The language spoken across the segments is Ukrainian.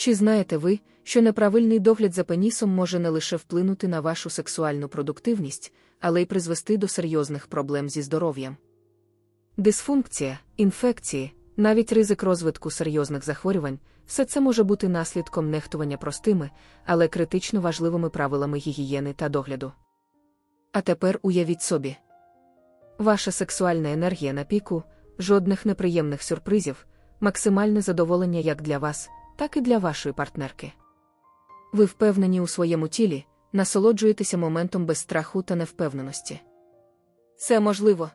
Чи знаєте ви, що неправильний догляд за пенісом може не лише вплинути на вашу сексуальну продуктивність, але й призвести до серйозних проблем зі здоров'ям? Дисфункція, інфекції, навіть ризик розвитку серйозних захворювань все це може бути наслідком нехтування простими, але критично важливими правилами гігієни та догляду. А тепер уявіть собі. Ваша сексуальна енергія на піку, жодних неприємних сюрпризів, максимальне задоволення як для вас, так і для вашої партнерки. Ви впевнені у своєму тілі, насолоджуєтеся моментом без страху та невпевненості. Це можливо.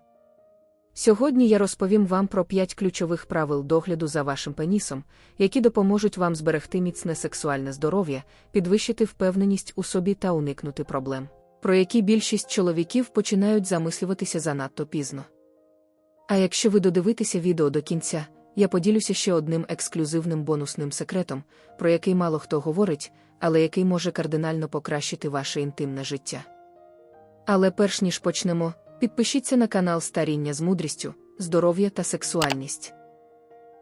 Сьогодні я розповім вам про п'ять ключових правил догляду за вашим пенісом, які допоможуть вам зберегти міцне сексуальне здоров'я, підвищити впевненість у собі та уникнути проблем, про які більшість чоловіків починають замислюватися занадто пізно. А якщо ви додивитеся відео до кінця, я поділюся ще одним ексклюзивним бонусним секретом, про який мало хто говорить, але який може кардинально покращити ваше інтимне життя. Але перш ніж почнемо, підпишіться на канал Старіння з мудрістю, здоров'я та сексуальність.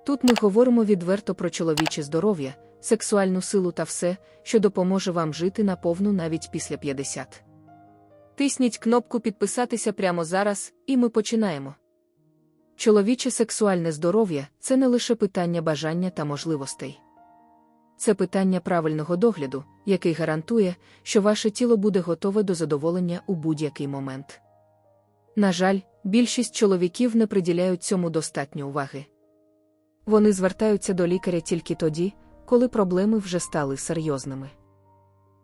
Тут ми говоримо відверто про чоловіче здоров'я, сексуальну силу та все, що допоможе вам жити наповну навіть після 50. Тисніть кнопку підписатися прямо зараз, і ми починаємо. Чоловіче сексуальне здоров'я це не лише питання бажання та можливостей. Це питання правильного догляду, який гарантує, що ваше тіло буде готове до задоволення у будь-який момент. На жаль, більшість чоловіків не приділяють цьому достатньо уваги. Вони звертаються до лікаря тільки тоді, коли проблеми вже стали серйозними.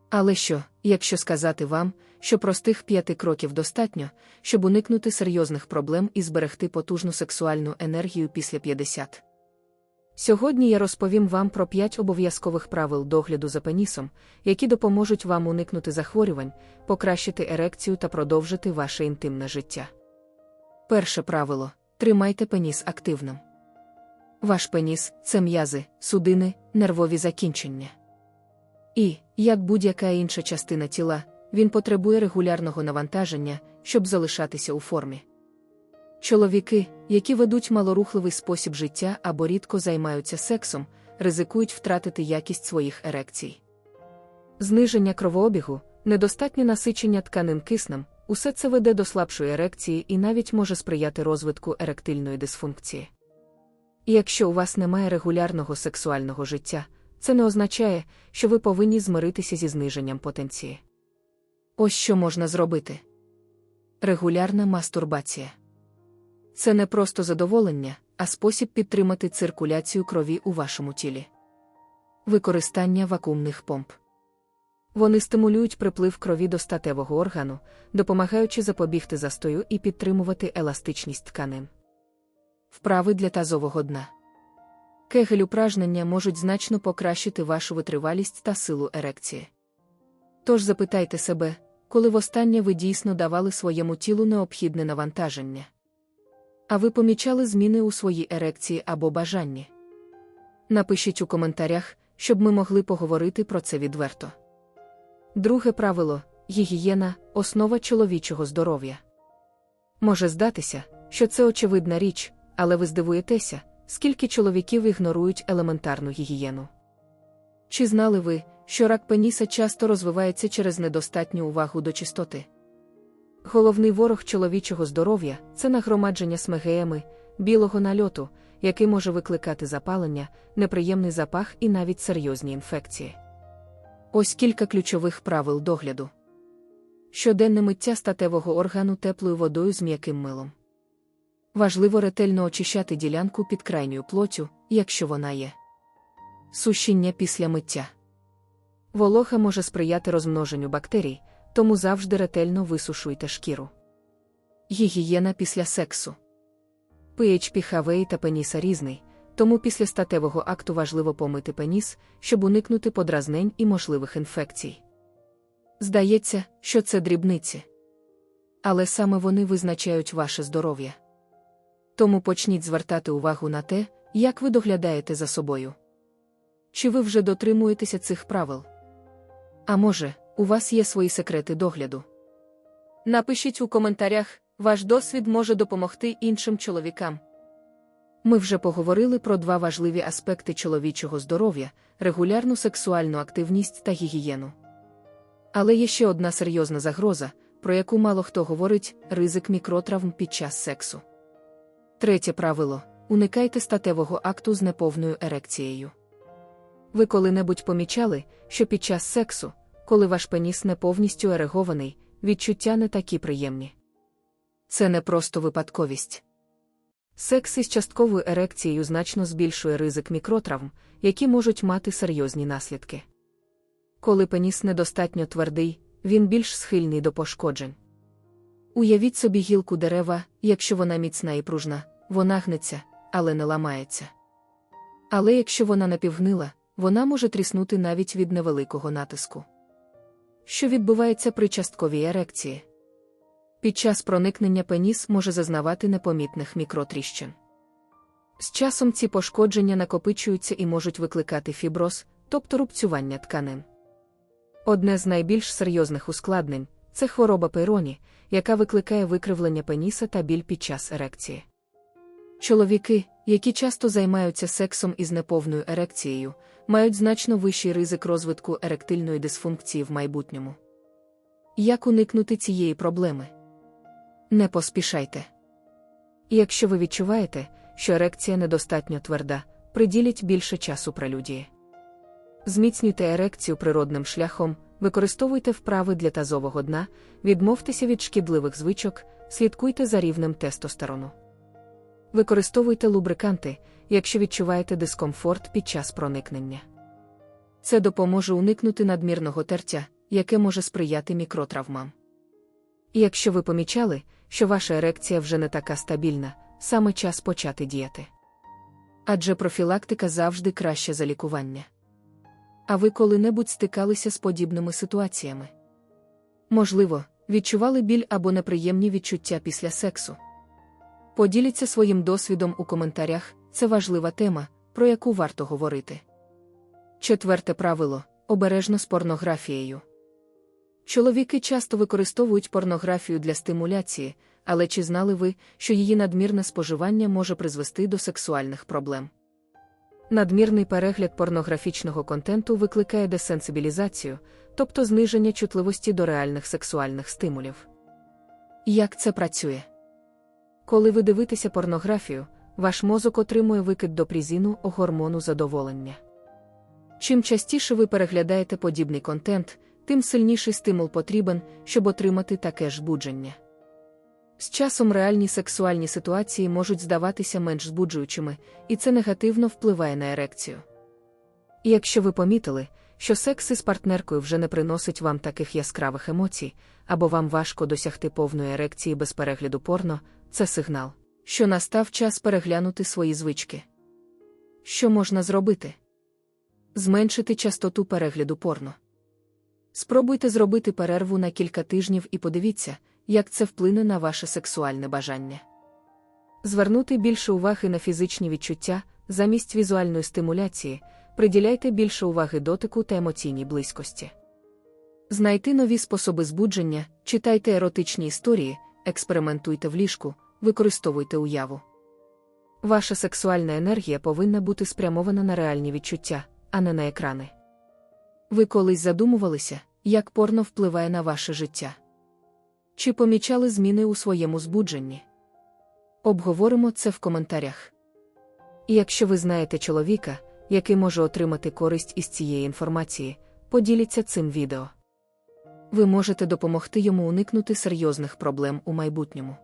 Але що, якщо сказати вам, що простих п'яти кроків достатньо, щоб уникнути серйозних проблем і зберегти потужну сексуальну енергію після 50? Сьогодні я розповім вам про п'ять обов'язкових правил догляду за пенісом, які допоможуть вам уникнути захворювань, покращити ерекцію та продовжити ваше інтимне життя. Перше правило тримайте пеніс активним. Ваш пеніс це м'язи, судини, нервові закінчення. І, як будь-яка інша частина тіла, він потребує регулярного навантаження, щоб залишатися у формі. Чоловіки, які ведуть малорухливий спосіб життя або рідко займаються сексом, ризикують втратити якість своїх ерекцій. Зниження кровообігу, недостатнє насичення тканин киснем, усе це веде до слабшої ерекції і навіть може сприяти розвитку еректильної дисфункції. І якщо у вас немає регулярного сексуального життя, це не означає, що ви повинні змиритися зі зниженням потенції. Ось що можна зробити. Регулярна мастурбація. Це не просто задоволення, а спосіб підтримати циркуляцію крові у вашому тілі. Використання вакуумних помп. Вони стимулюють приплив крові до статевого органу, допомагаючи запобігти застою і підтримувати еластичність тканин. Вправи для тазового дна. Кегель упражнення можуть значно покращити вашу витривалість та силу ерекції. Тож запитайте себе, коли востаннє ви дійсно давали своєму тілу необхідне навантаження. А ви помічали зміни у своїй ерекції або бажанні? Напишіть у коментарях, щоб ми могли поговорити про це відверто. Друге правило гігієна основа чоловічого здоров'я. Може здатися, що це очевидна річ, але ви здивуєтеся, скільки чоловіків ігнорують елементарну гігієну. Чи знали ви, що рак пеніса часто розвивається через недостатню увагу до чистоти? Головний ворог чоловічого здоров'я це нагромадження смегеями, білого нальоту, який може викликати запалення, неприємний запах і навіть серйозні інфекції. Ось кілька ключових правил догляду. Щоденне миття статевого органу теплою водою з м'яким милом. Важливо ретельно очищати ділянку під крайньою плотю, якщо вона є. Сушіння після миття. Волога може сприяти розмноженню бактерій, тому завжди ретельно висушуйте шкіру. Гігієна після сексу. pH піхавеї та пеніса різний, тому після статевого акту важливо помити пеніс, щоб уникнути подразнень і можливих інфекцій. Здається, що це дрібниці. Але саме вони визначають ваше здоров'я. Тому почніть звертати увагу на те, як ви доглядаєте за собою. Чи ви вже дотримуєтеся цих правил? А може, у вас є свої секрети догляду? Напишіть у коментарях, ваш досвід може допомогти іншим чоловікам. Ми вже поговорили про два важливі аспекти чоловічого здоров'я регулярну сексуальну активність та гігієну. Але є ще одна серйозна загроза, про яку мало хто говорить ризик мікротравм під час сексу. Третє правило уникайте статевого акту з неповною ерекцією. Ви коли-небудь помічали, що під час сексу, коли ваш пеніс не повністю ерегований, відчуття не такі приємні. Це не просто випадковість. Секс із частковою ерекцією значно збільшує ризик мікротравм, які можуть мати серйозні наслідки. Коли пеніс недостатньо твердий, він більш схильний до пошкоджень. Уявіть собі гілку дерева, якщо вона міцна і пружна, вона гнеться, але не ламається. Але якщо вона напівгнила, вона може тріснути навіть від невеликого натиску. Що відбувається при частковій ерекції? Під час проникнення пеніс може зазнавати непомітних мікротріщин. З часом ці пошкодження накопичуються і можуть викликати фіброз, тобто рубцювання тканин. Одне з найбільш серйозних ускладнень це хвороба пейроні, яка викликає викривлення пеніса та біль під час ерекції. Чоловіки, які часто займаються сексом із неповною ерекцією, мають значно вищий ризик розвитку еректильної дисфункції в майбутньому. Як уникнути цієї проблеми? Не поспішайте. Якщо ви відчуваєте, що ерекція недостатньо тверда, приділіть більше часу прелюдії. Зміцнюйте ерекцію природним шляхом, використовуйте вправи для тазового дна, відмовтеся від шкідливих звичок, слідкуйте за рівнем тестостерону. Використовуйте лубриканти, якщо відчуваєте дискомфорт під час проникнення. Це допоможе уникнути надмірного тертя, яке може сприяти мікротравмам. І якщо ви помічали, що ваша ерекція вже не така стабільна, саме час почати діяти. Адже профілактика завжди краще за лікування. А ви коли-небудь стикалися з подібними ситуаціями? Можливо, відчували біль або неприємні відчуття після сексу. Поділіться своїм досвідом у коментарях, це важлива тема, про яку варто говорити. Четверте правило обережно з порнографією. Чоловіки часто використовують порнографію для стимуляції, але чи знали ви, що її надмірне споживання може призвести до сексуальних проблем? Надмірний перегляд порнографічного контенту викликає десенсибілізацію, тобто зниження чутливості до реальних сексуальних стимулів. Як це працює? Коли ви дивитеся порнографію, ваш мозок отримує викид до призіну гормону задоволення. Чим частіше ви переглядаєте подібний контент, тим сильніший стимул потрібен, щоб отримати таке ж будження. З часом реальні сексуальні ситуації можуть здаватися менш збуджуючими, і це негативно впливає на ерекцію. І якщо ви помітили, що секс із партнеркою вже не приносить вам таких яскравих емоцій, або вам важко досягти повної ерекції без перегляду порно, це сигнал, що настав час переглянути свої звички. Що можна зробити? Зменшити частоту перегляду порно. Спробуйте зробити перерву на кілька тижнів і подивіться, як це вплине на ваше сексуальне бажання. Звернути більше уваги на фізичні відчуття замість візуальної стимуляції, приділяйте більше уваги дотику та емоційній близькості. Знайти нові способи збудження, читайте еротичні історії, експериментуйте в ліжку, використовуйте уяву. Ваша сексуальна енергія повинна бути спрямована на реальні відчуття, а не на екрани. Ви колись задумувалися, як порно впливає на ваше життя? Чи помічали зміни у своєму збудженні? Обговоримо це в коментарях. І якщо ви знаєте чоловіка, який може отримати користь із цієї інформації, поділіться цим відео. Ви можете допомогти йому уникнути серйозних проблем у майбутньому.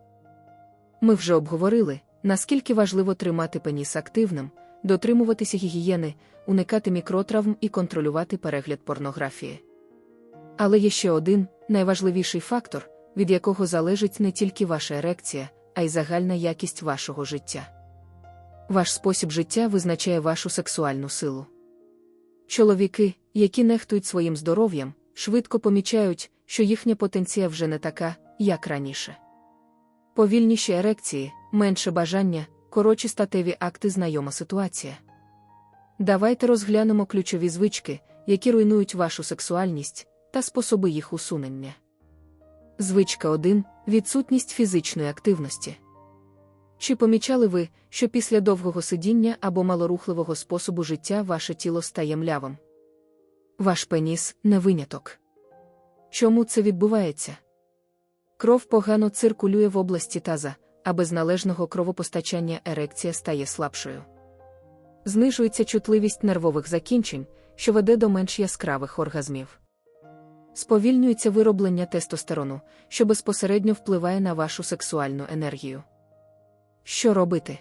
Ми вже обговорили, наскільки важливо тримати пеніс активним, дотримуватися гігієни, уникати мікротравм і контролювати перегляд порнографії. Але є ще один найважливіший фактор, від якого залежить не тільки ваша ерекція, а й загальна якість вашого життя. Ваш спосіб життя визначає вашу сексуальну силу. Чоловіки, які нехтують своїм здоров'ям, швидко помічають, що їхня потенція вже не така, як раніше. Повільніші ерекції, менше бажання, коротші статеві акти знайома ситуація. Давайте розглянемо ключові звички, які руйнують вашу сексуальність, та способи їх усунення. Звичка 1. Відсутність фізичної активності. Чи помічали ви, що після довгого сидіння або малорухливого способу життя ваше тіло стає млявим? Ваш пеніс не виняток. Чому це відбувається? Кров погано циркулює в області таза, а без належного кровопостачання ерекція стає слабшою. Знижується чутливість нервових закінчень, що веде до менш яскравих оргазмів. Сповільнюється вироблення тестостерону, що безпосередньо впливає на вашу сексуальну енергію. Що робити?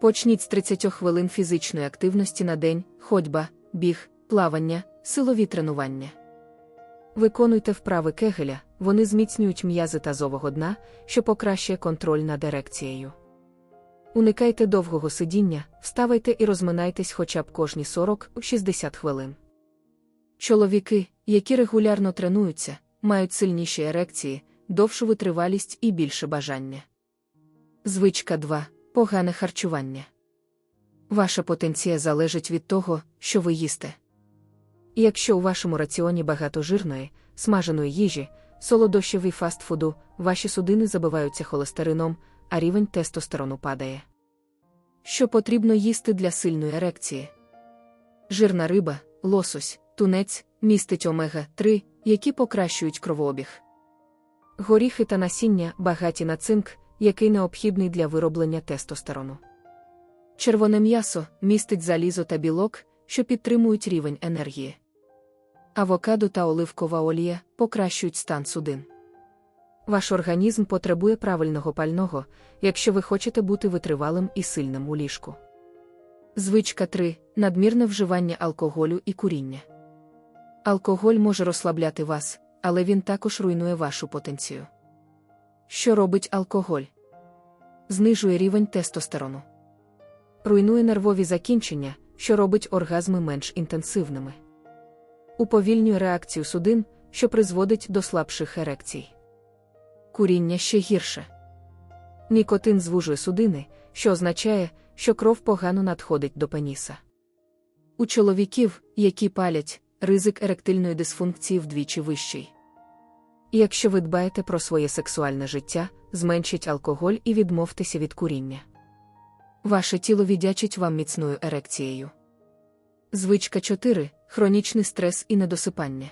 Почніть з 30 хвилин фізичної активності на день, ходьба, біг, плавання, силові тренування. Виконуйте вправи кегеля, вони зміцнюють м'язи тазового дна, що покращує контроль над ерекцією. Уникайте довгого сидіння, вставайте і розминайтесь хоча б кожні 40-60 хвилин. Чоловіки, які регулярно тренуються, мають сильніші ерекції, довшу витривалість і більше бажання. Звичка 2. Погане харчування. Ваша потенція залежить від того, що ви їсте. Якщо у вашому раціоні багато жирної, смаженої їжі, солодощів і фастфуду, ваші судини забиваються холестерином, а рівень тестостерону падає. Що потрібно їсти для сильної ерекції? Жирна риба, лосось, тунець, містить омега 3, які покращують кровообіг. Горіхи та насіння багаті на цинк, який необхідний для вироблення тестостерону. Червоне м'ясо містить залізо та білок, що підтримують рівень енергії. Авокадо та оливкова олія покращують стан судин. Ваш організм потребує правильного пального, якщо ви хочете бути витривалим і сильним у ліжку. Звичка 3. Надмірне вживання алкоголю і куріння. Алкоголь може розслабляти вас, але він також руйнує вашу потенцію. Що робить алкоголь? Знижує рівень тестостерону. Руйнує нервові закінчення, що робить оргазми менш інтенсивними. Уповільнює реакцію судин, що призводить до слабших ерекцій. Куріння ще гірше. Нікотин звужує судини, що означає, що кров погано надходить до пеніса. У чоловіків, які палять, ризик еректильної дисфункції вдвічі вищий. Якщо ви дбаєте про своє сексуальне життя, зменшіть алкоголь і відмовтеся від куріння. Ваше тіло віддячить вам міцною ерекцією. Звичка 4. Хронічний стрес і недосипання.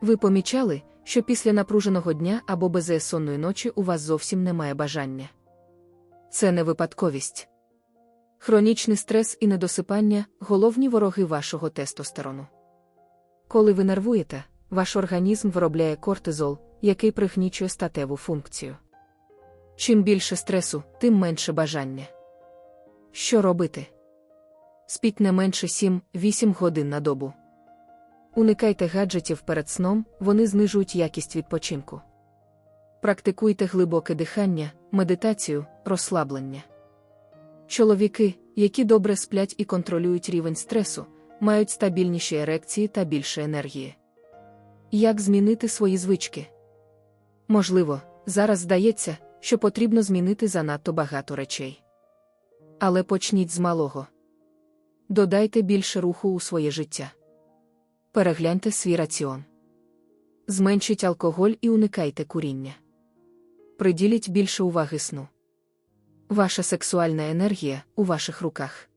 Ви помічали, що після напруженого дня або безсонної ночі у вас зовсім немає бажання. Це не випадковість. Хронічний стрес і недосипання головні вороги вашого тестостерону. Коли ви нервуєте, ваш організм виробляє кортизол, який пригнічує статеву функцію. Чим більше стресу, тим менше бажання. Що робити? Спіть не менше 7-8 годин на добу. Уникайте гаджетів перед сном, вони знижують якість відпочинку. Практикуйте глибоке дихання, медитацію, розслаблення. Чоловіки, які добре сплять і контролюють рівень стресу, мають стабільніші ерекції та більше енергії. Як змінити свої звички? Можливо, зараз здається, що потрібно змінити занадто багато речей. Але почніть з малого. Додайте більше руху у своє життя. Перегляньте свій раціон. Зменшіть алкоголь і уникайте куріння. Приділіть більше уваги сну. Ваша сексуальна енергія у ваших руках.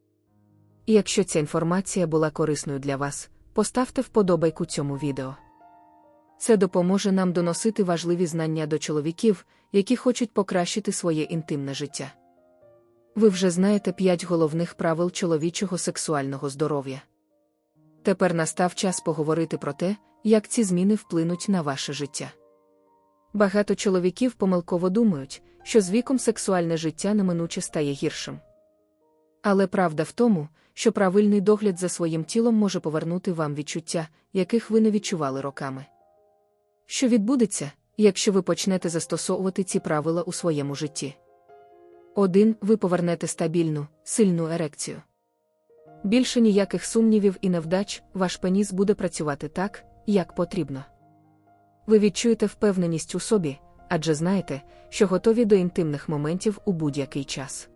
І якщо ця інформація була корисною для вас, поставте вподобайку цьому відео. Це допоможе нам доносити важливі знання до чоловіків, які хочуть покращити своє інтимне життя. Ви вже знаєте п'ять головних правил чоловічого сексуального здоров'я. Тепер настав час поговорити про те, як ці зміни вплинуть на ваше життя. Багато чоловіків помилково думають, що з віком сексуальне життя неминуче стає гіршим. Але правда в тому, що правильний догляд за своїм тілом може повернути вам відчуття, яких ви не відчували роками. Що відбудеться, якщо ви почнете застосовувати ці правила у своєму житті? Один, ви повернете стабільну, сильну ерекцію. Більше ніяких сумнівів і невдач, ваш пеніс буде працювати так, як потрібно. Ви відчуєте впевненість у собі, адже знаєте, що готові до інтимних моментів у будь-який час.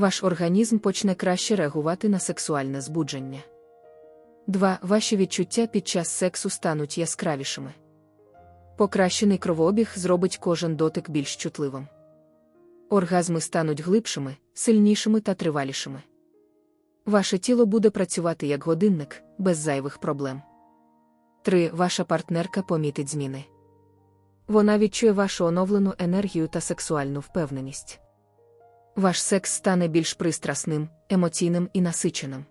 Ваш організм почне краще реагувати на сексуальне збудження. 2. Ваші відчуття під час сексу стануть яскравішими. Покращений кровообіг зробить кожен дотик більш чутливим. Оргазми стануть глибшими, сильнішими та тривалішими. Ваше тіло буде працювати як годинник, без зайвих проблем. 3. Ваша партнерка помітить зміни. Вона відчує вашу оновлену енергію та сексуальну впевненість. Ваш секс стане більш пристрасним, емоційним і насиченим.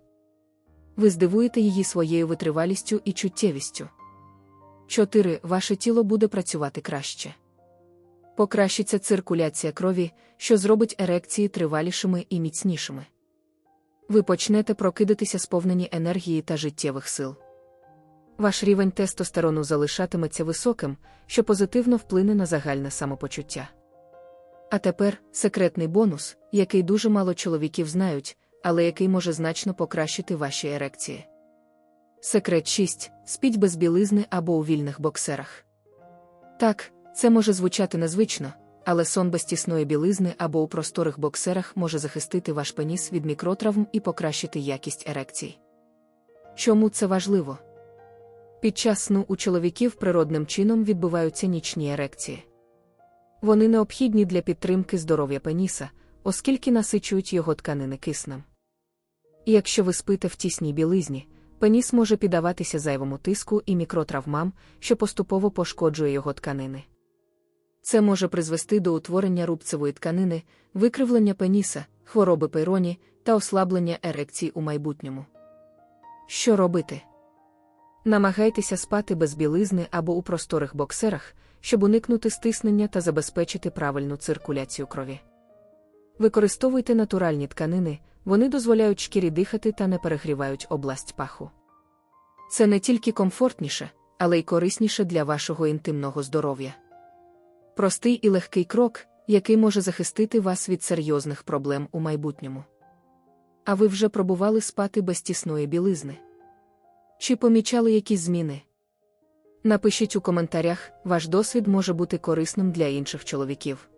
Ви здивуєте її своєю витривалістю і чуттєвістю. 4. Ваше тіло буде працювати краще. Покращиться циркуляція крові, що зробить ерекції тривалішими і міцнішими. Ви почнете прокидатися сповнені енергії та життєвих сил. Ваш рівень тестостерону залишатиметься високим, що позитивно вплине на загальне самопочуття. А тепер секретний бонус, який дуже мало чоловіків знають, але який може значно покращити ваші ерекції. Секрет 6. Спіть без білизни або у вільних боксерах. Так, це може звучати незвично, але сон без тісної білизни або у просторих боксерах може захистити ваш пеніс від мікротравм і покращити якість ерекцій. Чому це важливо? Під час сну у чоловіків природним чином відбуваються нічні ерекції. Вони необхідні для підтримки здоров'я пеніса, оскільки насичують його тканини киснем. І якщо ви спите в тісній білизні, пеніс може піддаватися зайвому тиску і мікротравмам, що поступово пошкоджує його тканини. Це може призвести до утворення рубцевої тканини, викривлення пеніса, хвороби пейроні та ослаблення ерекцій у майбутньому. Що робити? Намагайтеся спати без білизни або у просторих боксерах, щоб уникнути стиснення та забезпечити правильну циркуляцію крові. Використовуйте натуральні тканини, вони дозволяють шкірі дихати та не перегрівають область паху. Це не тільки комфортніше, але й корисніше для вашого інтимного здоров'я. Простий і легкий крок, який може захистити вас від серйозних проблем у майбутньому. А ви вже пробували спати без тісної білизни? Чи помічали якісь зміни? Напишіть у коментарях, ваш досвід може бути корисним для інших чоловіків.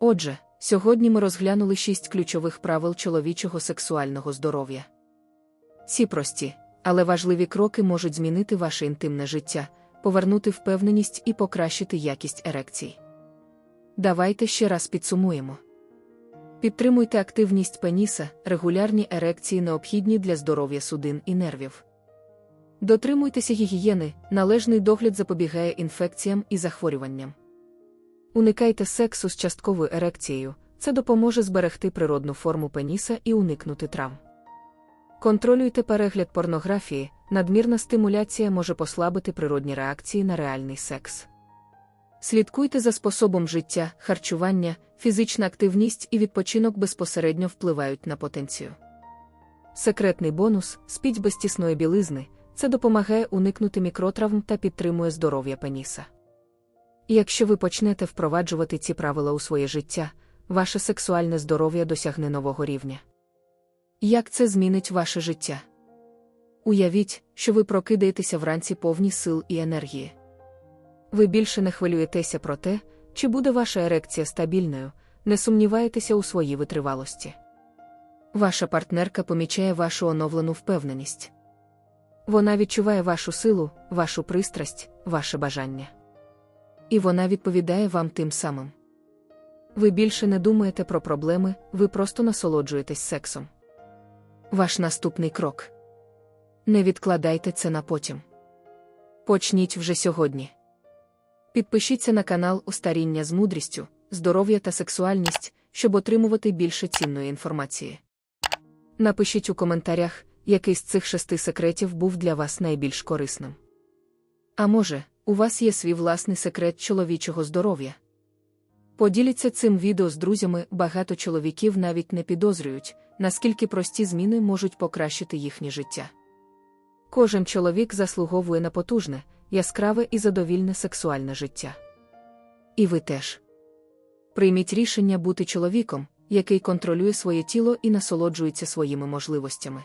Отже, сьогодні ми розглянули шість ключових правил чоловічого сексуального здоров'я. Ці прості, але важливі кроки можуть змінити ваше інтимне життя, повернути впевненість і покращити якість ерекцій. Давайте ще раз підсумуємо. Підтримуйте активність пеніса, регулярні ерекції необхідні для здоров'я судин і нервів. Дотримуйтеся гігієни, належний догляд запобігає інфекціям і захворюванням. Уникайте сексу з частковою ерекцією, це допоможе зберегти природну форму пеніса і уникнути травм. Контролюйте перегляд порнографії, надмірна стимуляція може послабити природні реакції на реальний секс. Слідкуйте за способом життя, харчування, фізична активність і відпочинок безпосередньо впливають на потенцію. Секретний бонус спіть без тісної білизни, це допомагає уникнути мікротравм та підтримує здоров'я пеніса. Якщо ви почнете впроваджувати ці правила у своє життя, ваше сексуальне здоров'я досягне нового рівня. Як це змінить ваше життя? Уявіть, що ви прокидаєтеся вранці повні сил і енергії. Ви більше не хвилюєтеся про те, чи буде ваша ерекція стабільною, не сумніваєтеся у своїй витривалості. Ваша партнерка помічає вашу оновлену впевненість. Вона відчуває вашу силу, вашу пристрасть, ваше бажання. І вона відповідає вам тим самим. Ви більше не думаєте про проблеми, ви просто насолоджуєтесь сексом. Ваш наступний крок. Не відкладайте це на потім. Почніть вже сьогодні. Підпишіться на канал Устаріння з мудрістю, здоров'я та сексуальність, щоб отримувати більше цінної інформації. Напишіть у коментарях, який з цих шести секретів був для вас найбільш корисним. А може, у вас є свій власний секрет чоловічого здоров'я. Поділіться цим відео з друзями, багато чоловіків навіть не підозрюють, наскільки прості зміни можуть покращити їхнє життя. Кожен чоловік заслуговує на потужне, яскраве і задовільне сексуальне життя. І ви теж. Прийміть рішення бути чоловіком, який контролює своє тіло і насолоджується своїми можливостями.